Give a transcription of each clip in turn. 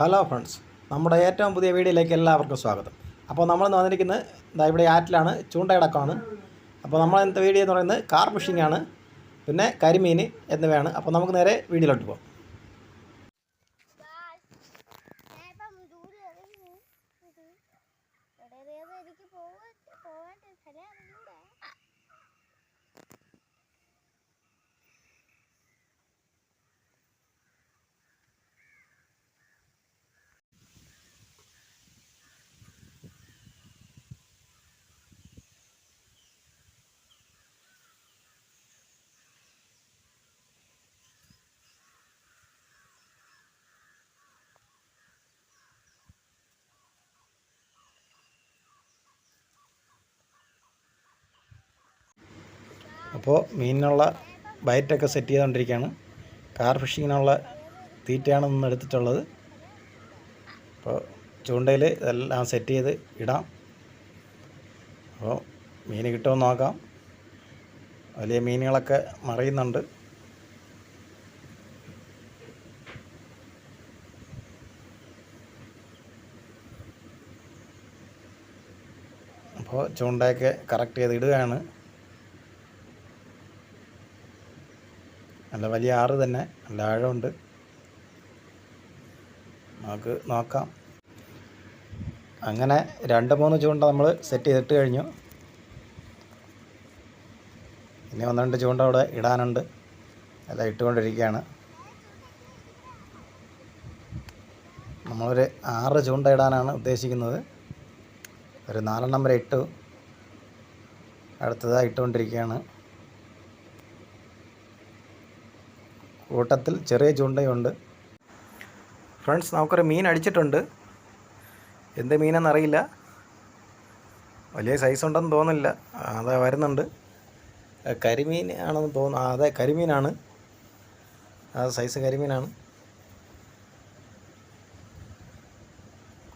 Hello friends നമ്മുടെ ഏറ്റവും പുതിയ വീഡിയോയിലേക്ക് എല്ലാവർക്കും സ്വാഗതം. അപ്പോൾ നമ്മൾ വന്നിരിക്കുന്നത് ഇതാ ഇവിടെ ആറ്റിലാണ് ചൂണ്ടയടക്കമാണ്. അപ്പോൾ നമ്മൾ ഇന്നത്തെ വീഡിയോ എന്ന് പറയുന്നത് കാർ ഫിഷിംഗ് ആണ് പിന്നെ കരിമീൻ എന്നിവയാണ്. അപ്പോൾ നമുക്ക് നേരെ വീഡിയോയിലോട്ട് പോകാം. അപ്പോൾ മീനിനുള്ള ബയറ്റൊക്കെ സെറ്റ് ചെയ്തുകൊണ്ടിരിക്കുകയാണ്. കാർ ഫിഷിങ്ങിനുള്ള തീറ്റയാണ് ഇന്ന് എടുത്തിട്ടുള്ളത്. അപ്പോൾ ചൂണ്ടയിൽ ഇതെല്ലാം സെറ്റ് ചെയ്ത് ഇടാം. അപ്പോൾ മീൻ കിട്ടുമെന്ന് നോക്കാം. വലിയ മീനുകളൊക്കെ മറിയുന്നുണ്ട്. അപ്പോൾ ചൂണ്ടയൊക്കെ കറക്റ്റ് ചെയ്ത് ഇടുകയാണ്. നല്ല വലിയ ആറ് തന്നെ നല്ല ആഴമുണ്ട്. നമുക്ക് നോക്കാം. അങ്ങനെ രണ്ട് മൂന്ന് ചൂണ്ട നമ്മൾ സെറ്റ് ചെയ്തിട്ട് കഴിഞ്ഞു. ഇനി ഒന്ന് രണ്ട് ചൂണ്ട അവിടെ ഇടാനുണ്ട്. എല്ലാം ഇട്ടുകൊണ്ടിരിക്കുകയാണ്. നമ്മളൊരു ആറ് ചൂണ്ട ഇടാനാണ് ഉദ്ദേശിക്കുന്നത്. ഒരു നാലെണ്ണം വരെ ഇട്ടു. അടുത്തതായി ഇട്ടുകൊണ്ടിരിക്കുകയാണ്. കൂട്ടത്തിൽ ചെറിയ ചൂണ്ടയുണ്ട്. ഫ്രണ്ട്സ് നമുക്കൊരു മീൻ അടിച്ചിട്ടുണ്ട്. എന്ത് മീനെന്നറിയില്ല വലിയ സൈസ് ഉണ്ടെന്ന് തോന്നില്ല അത് വരുന്നുണ്ട്. കരിമീൻ ആണെന്ന് തോന്നുന്നു. അതെ കരിമീനാണ്. ആ സൈസ് കരിമീനാണ്.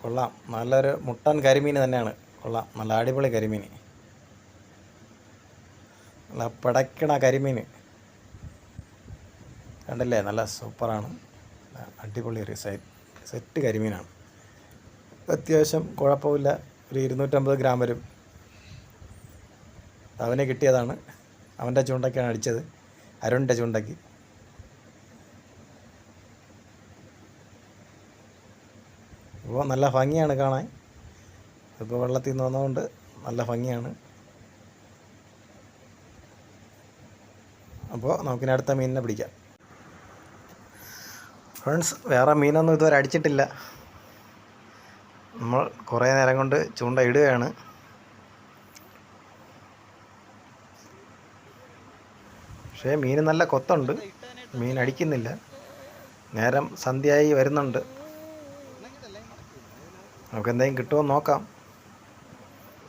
കൊള്ളാം. നല്ലൊരു മുട്ടൻ കരിമീൻ തന്നെയാണ്. കൊള്ളാം. നല്ല അടിപൊളി കരിമീൻ. നല്ല പിടയ്ക്കണ കരിമീൻ. കണ്ടില്ലേ? നല്ല സൂപ്പറാണ്. അടിപൊളി ഒരു സെറ്റ് സെറ്റ് കരിമീനാണ്. അത്യാവശ്യം കുഴപ്പമില്ല. ഒരു ഇരുന്നൂറ്റമ്പത് ഗ്രാം വരും. അവനെ കിട്ടിയതാണ്. അവന്റെ ചൂണ്ടയ്ക്കാണ് അടിച്ചത്. അരുണിന്റെ ചൂണ്ടയ്ക്ക്. ഇപ്പോൾ നല്ല ഭംഗിയാണ് കാണാൻ. ഇപ്പോൾ വെള്ളത്തിൽ നിന്ന് വന്നതുകൊണ്ട് നല്ല ഭംഗിയാണ്. അപ്പോൾ നമുക്കിനി അടുത്ത മീനിനെ പിടിക്കാം. ഫ്രണ്ട്സ് വേറെ മീനൊന്നും ഇതുവരെ അടിച്ചിട്ടില്ല. നമ്മൾ കുറേ നേരം കൊണ്ട് ചൂണ്ട ഇടുകയാണ്. പക്ഷേ മീൻ നല്ല കൊത്തുണ്ട്. മീൻ അടിക്കുന്നില്ല. നേരം സന്ധ്യയായി വരുന്നുണ്ട്. നമുക്ക് എന്തെങ്കിലും കിട്ടുമോ നോക്കാം.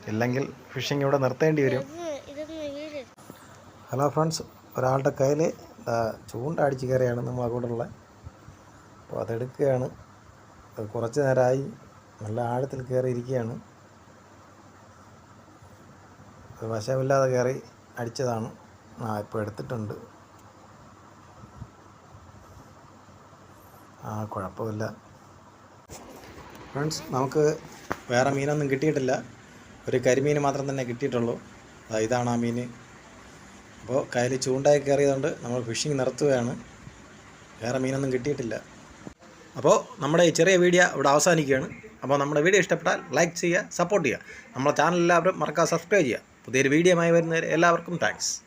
ഇല്ലെങ്കിൽ ഫിഷിംഗ് ഇവിടെ നിർത്തേണ്ടി വരും. ഹലോ ഫ്രണ്ട്സ് ഒരാളുടെ കയ്യിൽ ചൂണ്ട അടിച്ച് കയറിയാണ് നമ്മൾ ഉള്ളത് അപ്പോൾ അതെടുക്കുകയാണ്. അത് കുറച്ച് നേരമായി നല്ല ആഴത്തിൽ കയറിയിരിക്കുകയാണ്. വശമില്ലാതെ കയറി അടിച്ചതാണ്. ആ ഇപ്പോൾ എടുത്തിട്ടുണ്ട്. ആ കുഴപ്പമില്ല. ഫ്രണ്ട്സ് നമുക്ക് വേറെ മീനൊന്നും കിട്ടിയിട്ടില്ല. ഒരു കരിമീൻ മാത്രം തന്നെ കിട്ടിയിട്ടുള്ളൂ. ഇതാണ് ആ മീൻ അപ്പോൾ കയ്യിൽ ചൂണ്ടായി കയറിയതുകൊണ്ട് നമ്മൾ ഫിഷിംഗ് നിർത്തുകയാണ്. വേറെ മീനൊന്നും കിട്ടിയിട്ടില്ല. അപ്പോൾ നമ്മുടെ ഈ ചെറിയ വീഡിയോ ഇവിടെ അവസാനിക്കുകയാണ്. അപ്പോൾ നമ്മുടെ വീഡിയോ ഇഷ്ടപ്പെട്ടാൽ ലൈക്ക് ചെയ്യുക സപ്പോർട്ട് ചെയ്യുക. നമ്മുടെ ചാനൽ എല്ലാവരും മറക്കാതെ സബ്സ്ക്രൈബ് ചെയ്യുക. പുതിയൊരു വീഡിയോ ആയി വരുന്നവരെ എല്ലാവർക്കും താങ്ക്സ്